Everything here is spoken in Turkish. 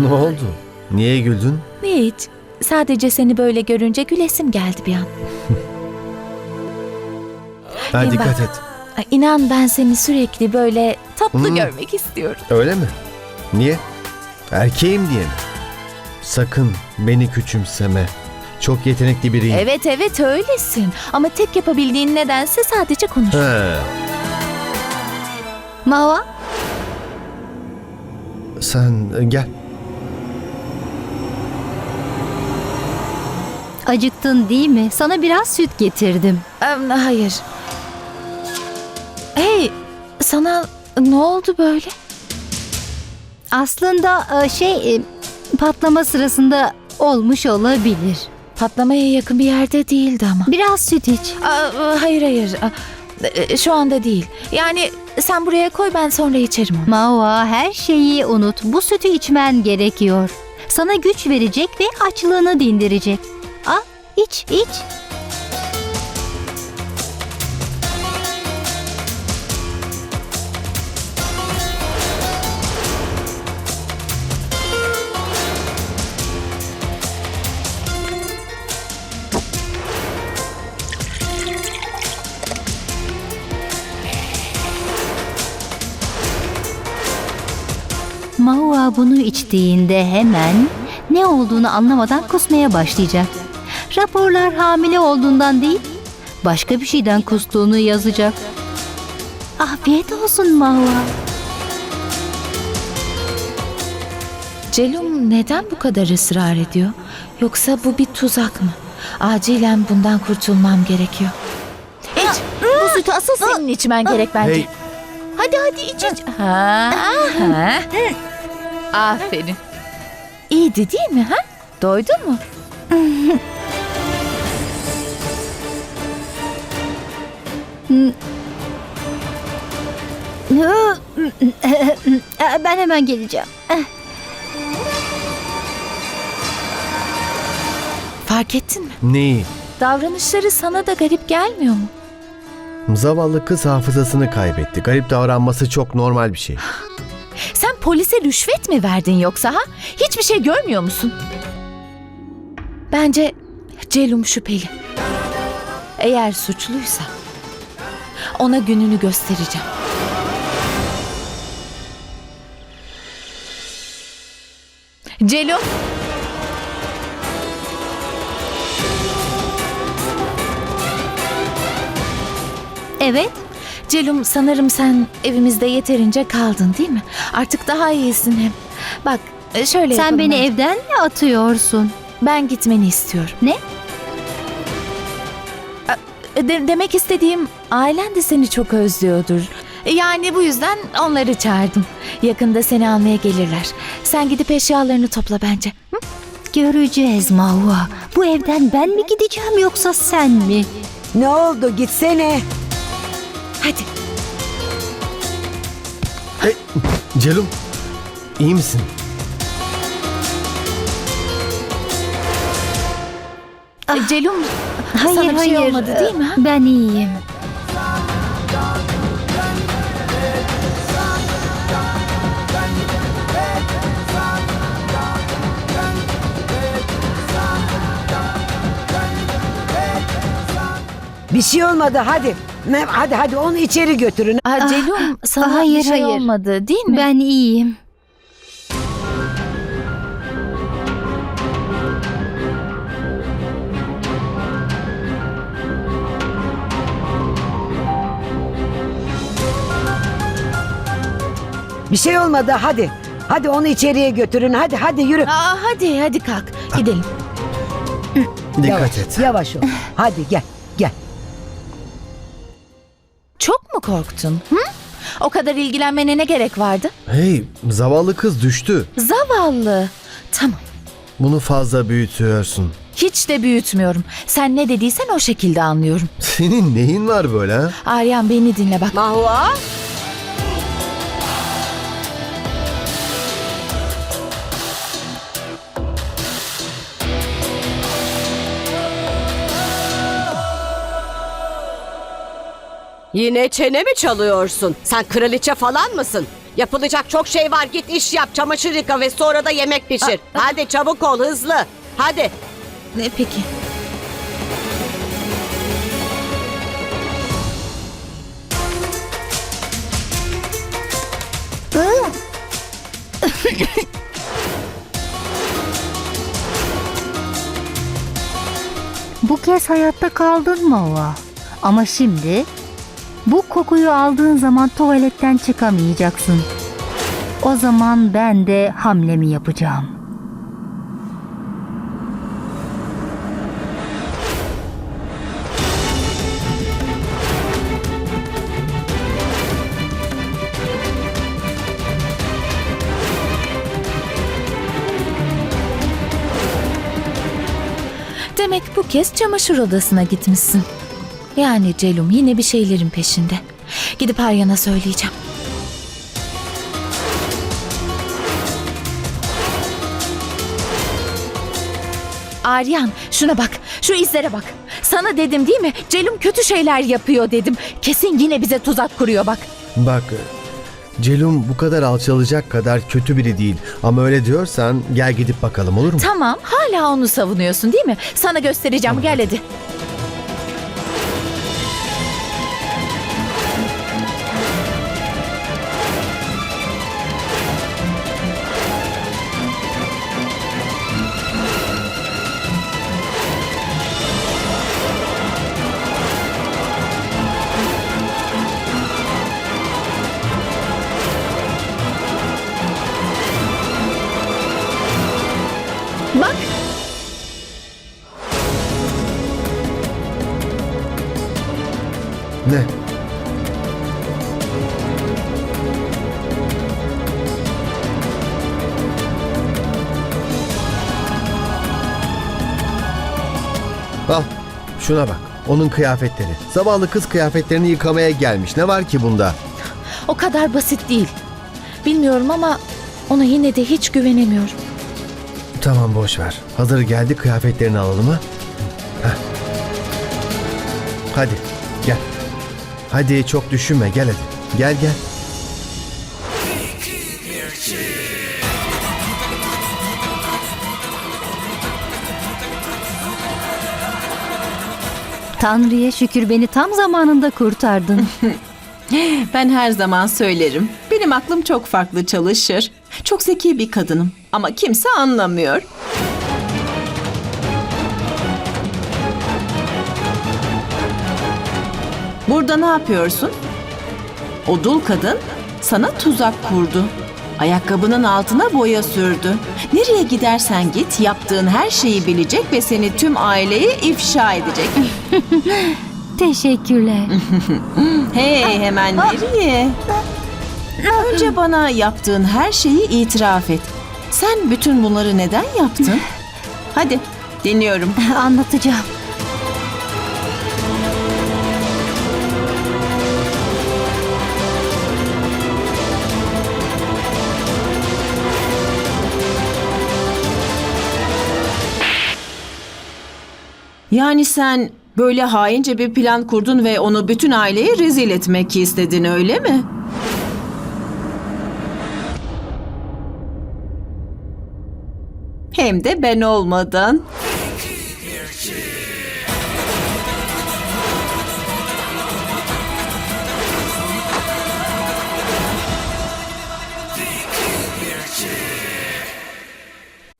Ne oldu? Niye güldün? Hiç. Sadece seni böyle görünce gülesim geldi bir an. Ha, Bin dikkat bak. et. Ay, İnan ben seni sürekli böyle tatlı Hmm. görmek istiyorum. Öyle mi? Niye? Erkeğim diye mi? Sakın beni küçümseme. Çok yetenekli biriyim. Evet evet öylesin. Ama tek yapabildiğin nedense sadece konuş. He, Mava, sen e, gel. Acıktın değil mi? Sana biraz süt getirdim. Em, hayır. Hey sana ne oldu böyle? Aslında e, şey e, patlama sırasında olmuş olabilir. Patlamaya yakın bir yerde değildi ama. Biraz süt iç. Aa, hayır hayır. E, Şu anda değil. Yani sen buraya koy ben sonra içerim onu. Mava her şeyi unut. Bu sütü içmen gerekiyor. Sana güç verecek ve açlığını dindirecek. İç iç. Maua bunu içtiğinde hemen ne olduğunu anlamadan kusmaya başlayacak. Raporlar hamile olduğundan değil, başka bir şeyden kustuğunu yazacak. Afiyet olsun Maua. Celum neden bu kadar ısrar ediyor? Yoksa bu bir tuzak mı? Acilen bundan kurtulmam gerekiyor. İç. Bu sütü asıl senin içmen gerek bence. Hey, Hadi hadi iç iç. Ha, ha. Aferin. İyiydi değil mi ha? Doydun mu? Ben hemen geleceğim. Fark ettin mi? neyi? Davranışları sana da garip gelmiyor mu? Zavallı kız hafızasını kaybetti. Garip davranması çok normal bir şey. Sen polise rüşvet mi verdin yoksa ha? Hiçbir şey görmüyor musun? Bence Celum şüpheli. Eğer suçluysa ona gününü göstereceğim. Celum. Evet, Celum sanırım sen evimizde yeterince kaldın değil mi? Artık daha iyisin hem. Bak şöyle sen yapalım beni bence. evden mi atıyorsun? Ben gitmeni istiyorum. Ne? De- demek istediğim ailen de seni çok özlüyordur. Yani bu yüzden onları çağırdım. Yakında seni almaya gelirler. Sen gidip eşyalarını topla bence. Hı? Göreceğiz Maua. Bu evden ben mi gideceğim yoksa sen mi? Ne oldu gitsene. Hadi. Hey, Celum, iyi misin? E, Celum Hayır sana bir hayır. şey olmadı değil mi? ha? Ben iyiyim. Bir şey olmadı hadi. Hadi hadi onu içeri götürün. Aa, Celum sana hayır, bir şey hayır. olmadı değil mi? Ben iyiyim. Bir şey olmadı hadi. Hadi onu içeriye götürün. Hadi hadi yürü. Aa, hadi hadi kalk gidelim. Dikkat yavaş, et. Yavaş ol. Hadi gel gel. Çok mu korktun? Hı? O kadar ilgilenmene ne gerek vardı? Hey, zavallı kız düştü. Zavallı. Tamam. Bunu fazla büyütüyorsun. Hiç de büyütmüyorum. Sen ne dediysen o şekilde anlıyorum. Senin neyin var böyle ha? Aryan beni dinle bak. Mahua. Yine çene mi çalıyorsun? Sen kraliçe falan mısın? Yapılacak çok şey var. Git iş yap, çamaşır yıka ve sonra da yemek pişir. Hadi çabuk ol, hızlı. Hadi. Ne peki? Bu kez hayatta kaldın mı Ova? Ama şimdi bu kokuyu aldığın zaman tuvaletten çıkamayacaksın. O zaman ben de hamlemi yapacağım. Demek bu kez çamaşır odasına gitmişsin. Yani Celum yine bir şeylerin peşinde. Gidip Aryan'a söyleyeceğim. Aryan şuna bak, şu izlere bak. Sana dedim değil mi? Celum kötü şeyler yapıyor dedim. Kesin yine bize tuzak kuruyor bak. Bak Celum bu kadar alçalacak kadar kötü biri değil. Ama öyle diyorsan gel gidip bakalım olur mu? Tamam, hala onu savunuyorsun değil mi? Sana göstereceğim, gel hadi. Ne? Al şuna bak. Onun kıyafetleri. Zavallı kız kıyafetlerini yıkamaya gelmiş. Ne var ki bunda? o kadar basit değil. Bilmiyorum ama ona yine de hiç güvenemiyorum. Tamam boş ver. Hazır geldi kıyafetlerini alalım ha. Heh. Hadi. Hadi çok düşünme gel hadi. Gel gel. Tanrı'ya şükür beni tam zamanında kurtardın. Ben her zaman söylerim. Benim aklım çok farklı çalışır. Çok zeki bir kadınım ama kimse anlamıyor. Burada ne yapıyorsun? O dul kadın sana tuzak kurdu. Ayakkabının altına boya sürdü. Nereye gidersen git yaptığın her şeyi bilecek ve seni tüm aileye ifşa edecek. Teşekkürler. Hey hemen nereye? Önce bana yaptığın her şeyi itiraf et. Sen bütün bunları neden yaptın? Hadi dinliyorum. Anlatacağım. Yani sen böyle haince bir plan kurdun ve onu bütün aileye rezil etmek istedin öyle mi? Hem de ben olmadan.